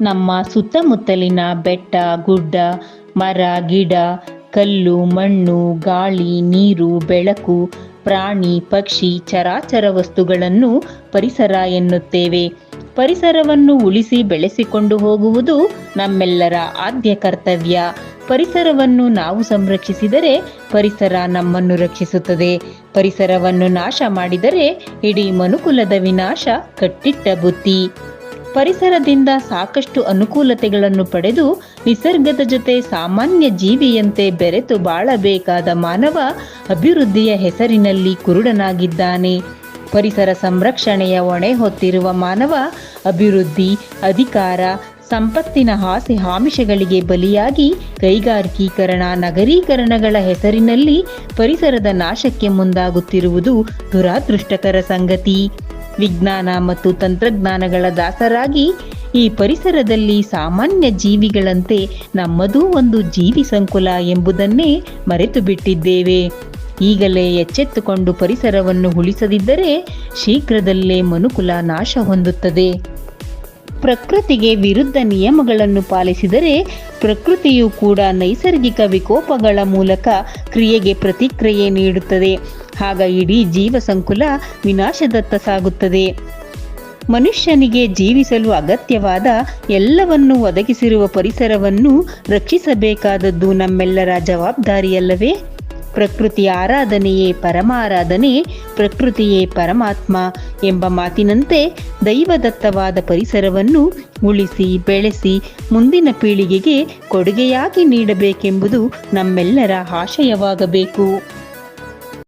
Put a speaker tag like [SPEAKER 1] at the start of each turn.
[SPEAKER 1] ನಮ್ಮ ಸುತ್ತಮುತ್ತಲಿನ ಬೆಟ್ಟ, ಗುಡ್ಡ, ಮರ, ಗಿಡ, ಕಲ್ಲು, ಮಣ್ಣು, ಗಾಳಿ, ನೀರು, ಬೆಳಕು, ಪ್ರಾಣಿ, ಪಕ್ಷಿ, ಚರಾಚರ ವಸ್ತುಗಳನ್ನು ಪರಿಸರ ಎನ್ನುತ್ತೇವೆ. ಪರಿಸರವನ್ನು ಉಳಿಸಿ ಬೆಳೆಸಿಕೊಂಡು ಹೋಗುವುದು ನಮ್ಮೆಲ್ಲರ ಆದ್ಯ ಕರ್ತವ್ಯ. ಪರಿಸರವನ್ನು ನಾವು ಸಂರಕ್ಷಿಸಿದರೆ ಪರಿಸರ ನಮ್ಮನ್ನು ರಕ್ಷಿಸುತ್ತದೆ. ಪರಿಸರವನ್ನು ನಾಶ ಮಾಡಿದರೆ ಇಡೀ ಮನುಕುಲದ ವಿನಾಶ ಕಟ್ಟಿಟ್ಟ ಬುತ್ತಿ. ಪರಿಸರದಿಂದ ಸಾಕಷ್ಟು ಅನುಕೂಲತೆಗಳನ್ನು ಪಡೆದು ನಿಸರ್ಗದ ಜೊತೆ ಸಾಮಾನ್ಯ ಜೀವಿಯಂತೆ ಬೆರೆತು ಬಾಳಬೇಕಾದ ಮಾನವ ಅಭಿವೃದ್ಧಿಯ ಹೆಸರಿನಲ್ಲಿ ಕುರುಡನಾಗಿದ್ದಾನೆ. ಪರಿಸರ ಸಂರಕ್ಷಣೆಯ ಹೊಣೆ ಹೊತ್ತಿರುವ ಮಾನವ ಅಭಿವೃದ್ಧಿ, ಅಧಿಕಾರ, ಸಂಪತ್ತಿನ ಆಸೆ ಆಮಿಷಗಳಿಗೆ ಬಲಿಯಾಗಿ ಕೈಗಾರಿಕೀಕರಣ, ನಗರೀಕರಣಗಳ ಹೆಸರಿನಲ್ಲಿ ಪರಿಸರದ ನಾಶಕ್ಕೆ ಮುಂದಾಗುತ್ತಿರುವುದು ದುರಾದೃಷ್ಟಕರ ಸಂಗತಿ. ವಿಜ್ಞಾನ ಮತ್ತು ತಂತ್ರಜ್ಞಾನಗಳ ದಾಸರಾಗಿ ಈ ಪರಿಸರದಲ್ಲಿ ಸಾಮಾನ್ಯ ಜೀವಿಗಳಂತೆ ನಮ್ಮದೂ ಒಂದು ಜೀವಿ ಸಂಕುಲ ಎಂಬುದನ್ನೇ ಮರೆತು ಬಿಟ್ಟಿದ್ದೇವೆ. ಈಗಲೇ ಎಚ್ಚೆತ್ತುಕೊಂಡು ಪರಿಸರವನ್ನು ಉಳಿಸದಿದ್ದರೆ ಶೀಘ್ರದಲ್ಲೇ ಮನುಕುಲ ನಾಶ ಹೊಂದುತ್ತದೆ. ಪ್ರಕೃತಿಗೆ ವಿರುದ್ಧ ನಿಯಮಗಳನ್ನು ಪಾಲಿಸಿದರೆ ಪ್ರಕೃತಿಯು ಕೂಡ ನೈಸರ್ಗಿಕ ವಿಕೋಪಗಳ ಮೂಲಕ ಕ್ರಿಯೆಗೆ ಪ್ರತಿಕ್ರಿಯೆ ನೀಡುತ್ತದೆ. ಆಗ ಇಡೀ ಜೀವ ಸಂಕುಲ ವಿನಾಶದತ್ತ ಸಾಗುತ್ತದೆ. ಮನುಷ್ಯನಿಗೆ ಜೀವಿಸಲು ಅಗತ್ಯವಾದ ಎಲ್ಲವನ್ನು ಒದಗಿಸಿರುವ ಪರಿಸರವನ್ನು ರಕ್ಷಿಸಬೇಕಾದದ್ದು ನಮ್ಮೆಲ್ಲರ ಜವಾಬ್ದಾರಿಯಲ್ಲವೇ? ಪ್ರಕೃತಿ ಆರಾಧನೆಯೇ ಪರಮಾರಾಧನೆ, ಪ್ರಕೃತಿಯೇ ಪರಮಾತ್ಮ ಎಂಬ ಮಾತಿನಂತೆ ದೈವದತ್ತವಾದ ಪರಿಸರವನ್ನು ಉಳಿಸಿ, ಬೆಳೆಸಿ, ಮುಂದಿನ ಪೀಳಿಗೆಗೆ ಕೊಡುಗೆಯಾಗಿ ನೀಡಬೇಕೆಂಬುದು ನಮ್ಮೆಲ್ಲರ ಆಶಯವಾಗಬೇಕು.